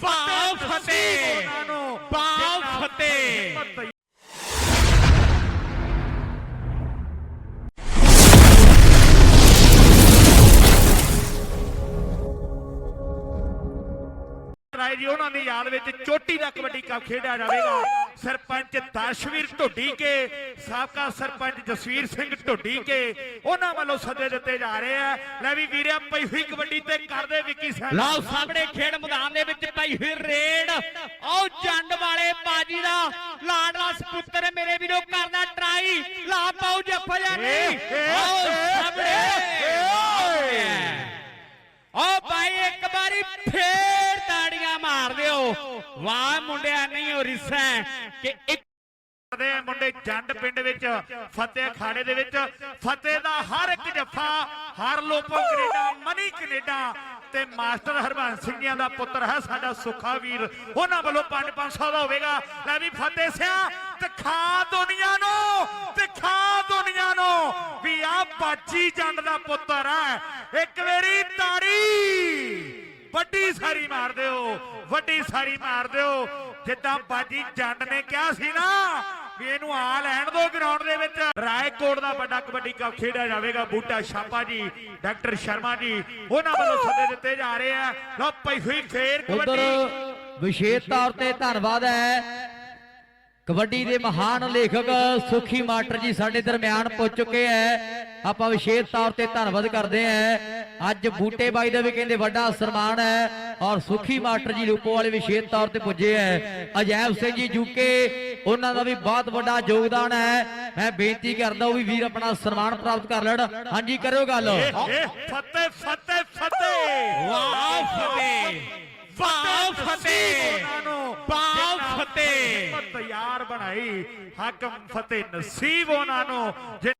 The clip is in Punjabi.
ਵਾਹ ਫਤਿਹ ਜਿੰਨਾ ਫਤਿਹ। ਰਾਏ ਜੀ ਉਹਨਾਂ ਦੀ ਯਾਦ ਵਿੱਚ ਚੋਟੀ ਦਾ ਕਬੱਡੀ ਕੱਪ ਖੇਡਿਆ ਜਾਵੇਗਾ। ਸਰਪੰਚ ਦਰਸ਼ਵੀਰ ਢੁੱਡੀ ਕੇ ਸਾਬਕਾ ਸਰਪੰਚ ਜਸਵੀਰ ਸਿੰਘ ਢੁੱਡੀ ਕੇ ਉਹਨਾਂ ਵੱਲੋਂ ਸੱਦੇ ਦਿੱਤੇ ਜਾ ਰਹੇ ਆ। ਲੈ ਵੀ ਵੀਰਿਆ ਪਈ ਹੋਈ ਕਬੱਡੀ ਤੇ ਕਰਦੇ ਵਿੱਕੀ ਸਾਹਿਬ ਲਓ ਸਾਹਮਣੇ ਖੇਡ ਮੈਦਾਨ ਦੇ ਵਿੱਚ ਪਈ ਹੋਈ ਰੇਡ। ਆਓ ਜੰਡ ਵਾਲੇ ਬਾਜੀ ਦਾ ਲਾਡਲਾ ਸਪੁੱਤਰ ਮੇਰੇ ਵੀਰੋ ਕਰਦਾ ਟਰਾਈ। ਲਾ ਪਾਉ ਜੱਫਾ ਜਾਨੀ ਆਓ ਸਾਹਮਣੇ। ਓ ਭਾਈ ਇੱਕ ਵਾਰੀ ਫੇਰ ਮਾਰ ਵਾਹ ਮੁੰਡਿਆ, ਨਹੀਂ ਹੋ ਰਿਸਾ ਕਿ ਇੱਕ ਦੇ ਮੁੰਡੇ ਜੰਡ ਪਿੰਡ ਵਿੱਚ, ਫਤਿਹ ਖਾੜੇ ਦੇ ਵਿੱਚ, ਫਤਿਹ ਦਾ ਹਰ ਇੱਕ ਜੱਫਾ ਹਰ ਲੋਪੋ ਕੈਨੇਡਾ, ਮਨੀ ਕੈਨੇਡਾ ਤੇ ਮਾਸਟਰ ਹਰਬੰਸ ਸਿੰਘਿਆਂ ਦਾ ਪੁੱਤਰ ਹੈ ਸਾਡਾ ਸੁੱਖਾ ਵੀਰ। ਉਹਨਾਂ ਵੱਲੋਂ 5-500 ਦਾ ਹੋਵੇਗਾ। ਲੈ ਵੀ ਫਤਿਹ ਸਿਆ ਦਿਖਾ ਦੁਨੀਆ ਨੂੰ ਦਿਖਾ ਦੁਨੀਆ ਨੂੰ ਵੀ ਆ ਬਾਜੀ ਜੰਡ ਦਾ ਪੁੱਤਰ ਹੈ। ਇੱਕ ਵਾਰੀ ਤਾੜੀ ਵੱਡੀ ਸਾਰੀ ਮਾਰ ਦਿਓ, ਵੱਡੀ ਸਾਰੀ ਮਾਰ ਦਿਓ। ਜਿੱਦਾਂ ਬਾਜੀ ਜੰਡ ਨੇ ਕਿਹਾ ਸੀ ਨਾ, ਵੀ ਇਹਨੂੰ ਆ ਲੈਣ ਦਿਓ ਗਰਾਊਂਡ ਦੇ ਵਿੱਚ। ਰਾਏਕੋਟ ਦਾ ਵੱਡਾ ਕਬੱਡੀ ਕੱਪ ਖੇਡਿਆ ਜਾਵੇਗਾ, ਬੂਟਾ ਛਾਪਾ ਜੀ, ਡਾਕਟਰ ਸ਼ਰਮਾ ਜੀ, ਉਹਨਾਂ ਵੱਲੋਂ ਸੱਦੇ ਦਿੱਤੇ ਜਾ ਰਹੇ ਆ। ਲਓ ਪਈ ਹੋਈ ਫੇਰ ਉਧਰ ਕਬੱਡੀ ਵਿਸ਼ੇਸ਼ ਤੌਰ ਤੇ ਧੰਨਵਾਦ ਹੈ ਕਬੱਡੀ ਦੇ ਮਹਾਨ ਲੇਖਕ ਸੁਖੀ ਮਾਸਟਰ ਜੀ ਸਾਡੇ ਦਰਮਿਆਨ ਪੁੱਜ ਚੁੱਕੇ ਹੈ। ਆਪਾਂ ਵਿਸ਼ੇਸ਼ ਤੌਰ ਤੇ ਧੰਨਵਾਦ ਕਰਦੇ ਹਾਂ। ਅੱਜ ਬੂਟੇ ਬਾਈ ਦਾ ਵੀ ਕਹਿੰਦੇ ਵੱਡਾ ਸਨਮਾਨ ਹੈ ਔਰ ਸੁਖੀ ਮਾਸਟਰ ਜੀ ਲੂਪੋ ਵਾਲੇ ਵਿਸ਼ੇਸ਼ ਤੌਰ ਤੇ ਪੁੱਜੇ ਹੈ। ਅਜੈਬ ਸਿੰਘ ਜੀ ਜੂਕੇ ਉਹਨਾਂ ਦਾ ਵੀ ਬਹੁਤ ਵੱਡਾ ਯੋਗਦਾਨ ਹੈ। ਮੈਂ ਬੇਨਤੀ ਕਰਦਾ ਉਹ ਵੀ ਵੀਰ ਆਪਣਾ ਸਨਮਾਨ ਪ੍ਰਾਪਤ ਕਰ ਲੈਣ। ਹਾਂਜੀ ਕਰੋ ਗੱਲ। ਫਤਿਹ ਫਤਿਹ ਫਤਿਹ। ਵਾਹ ਫਤਿਹ। ਵਾਹ ਫਤਿਹ ਉਹਨਾਂ ਨੂੰ। ਵਾਹ ਫਤਿਹ। ਹਿੰਮਤ ਯਾਰ ਬਣਾਈ ਹਾਕਮ ਫਤਿਹ ਨਸੀਬ ਉਹਨਾਂ ਨੂੰ। ਜਿ-